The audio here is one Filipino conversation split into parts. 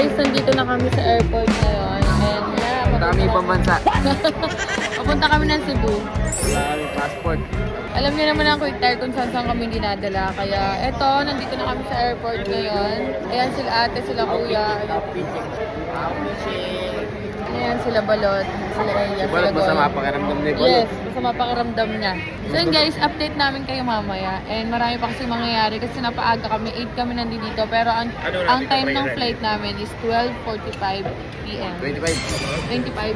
guys, nandito na kami sa airport ngayon. And yeah, Punta kami ibang bansa. Papunta kami ng Cebu. Wala kami passport. Alam niyo naman ang quick tire kung saan saan kami dinadala. Kaya eto, nandito na kami sa airport ngayon. Ayan sila ate, sila kuya. Ayan sila balot, sila Eya, sila Wala basta Goy. mapakiramdam ni Balot. Yes, basta mapakiramdam niya. So yun guys, update namin kayo mamaya. And marami pa kasi mangyayari kasi napaaga kami, 8 kami nandito. Pero ang, ang time ng flight namin is 12.45 p.m. 25. 25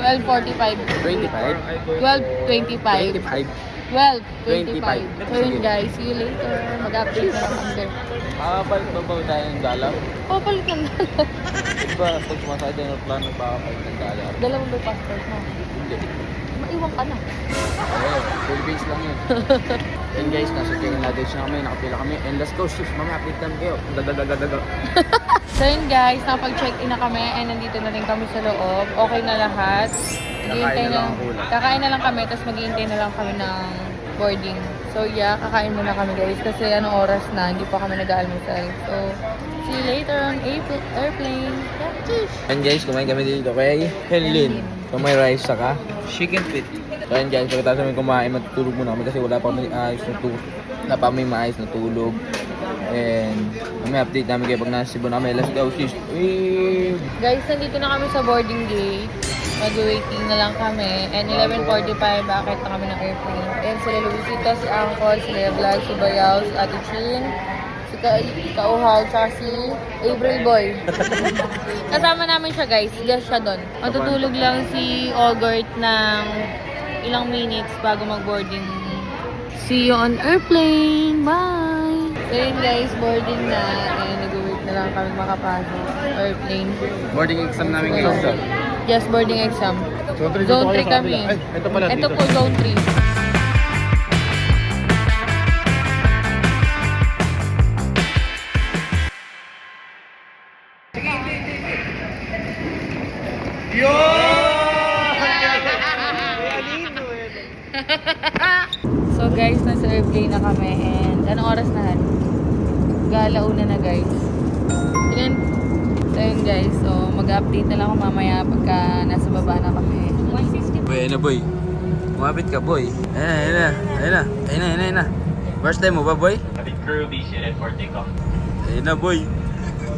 12.45 25. 12.25 25. 12.25 So yun guys, see you later. Mag-update na lang kami. Makakapalit ba ba tayo ng dollar? Papalit na lang. Diba, pag sumasakay tayo ng plano, makakapalit ng dollar? Dala mo ba passport mo? Hindi. Maiwan ka na. Ayun, Philippines lang yun. And guys, nasa check-in luggage na kami, nakapila kami. And let's go, sis, mamaya update kami kayo. Dadadadadadag. So yun guys, napag-check-in na kami and nandito na rin kami sa loob. Okay na lahat. Maghihintay Kakain na lang ang. Kakain na lang kami, tapos maghihintay na lang kami ng boarding. So yeah, kakain muna kami guys kasi anong oras na, hindi pa kami nag-aalmusal. So, see you later on April airplane. Yeah! And guys, kumain kami dito kay Henlin. So may rice saka chicken feet. So and guys, pagkatapos namin kumain, matutulog muna kami kasi wala pa kami ayos na tulog. Wala pa kami maayos na tulog. And may update namin kayo pag nasa Cebu na kami. Let's go, sis. Wee! Guys, nandito na kami sa boarding gate. Mag-waiting na lang kami. And 11.45, bakit na kami ng airplane. And sila Luisito, si Angkol, si Lea Vlog, si Bayaw, si Ate Chin, si Ka Kauhaw, tsaka si April Boy. Kasama namin siya guys. Guest siya doon. Matutulog lang si Ogurt ng ilang minutes bago mag-boarding. See you on airplane. Bye! So yun guys, boarding na. And nag-wait na lang kami makapasok. Airplane. Boarding exam namin ngayon. Yes, boarding exam. Zone 3 kami. ito pala Ito po zone 3. so guys, nasa airplane na kami and anong oras na? Galauna na guys. Guys, so mag-update na lang ako mamaya pagka nasa baba na kami. 150 Boy, ayun na boy. Kumapit ka boy. Ayun na, ayun na. Ayun na, ayun na, ayun na. First time mo ba boy? The crew be seated for takeoff. Ayun na boy.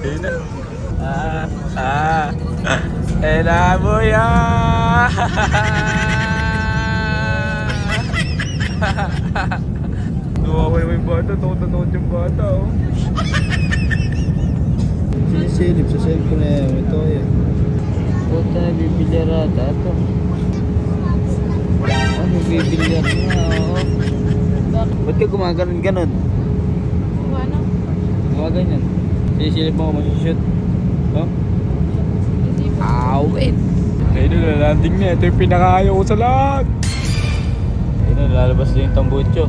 Ayun na. Ah, ah. Ayun na boy ah. Tuwa ko yung bata. Tukot-tukot yung bata oh. Silip sa cellphone na yan. Ito yan. Puta na bibilyar ata ito. Ah, bibilyar na oh. Ba't ka gumaganon ganon? Ano? Gumaganyan. Sisilip mo kung mag-shoot. Oh? Awit! Ayun na, landing na. Ito yung pinakayaw ko sa lahat. Ayun na, lalabas na yung tambucho.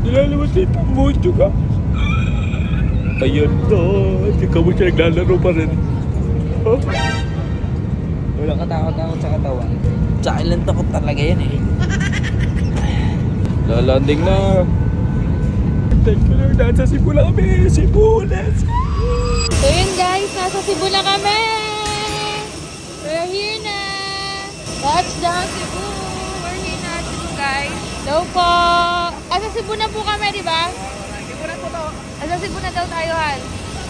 Nilalabas na yung tambucho ka. Ayun na. Hindi ka mo siya naglalaro pa rin. Oh? Wala katakot-takot sa katawan. Sa akin lang takot talaga yan eh. Lalanding na. Thank you Lord, nasa Cebu na kami. Cebu, let's go! So yun guys, nasa Cebu na kami! We're here na! Touchdown Cebu! We're here na Cebu guys! Hello po! Asa Cebu na po kami, di ba? Cebu na po to. Asa Cebu na daw tayo, Han.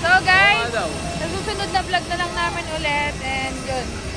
So guys, sa susunod na vlog na lang namin ulit and yun.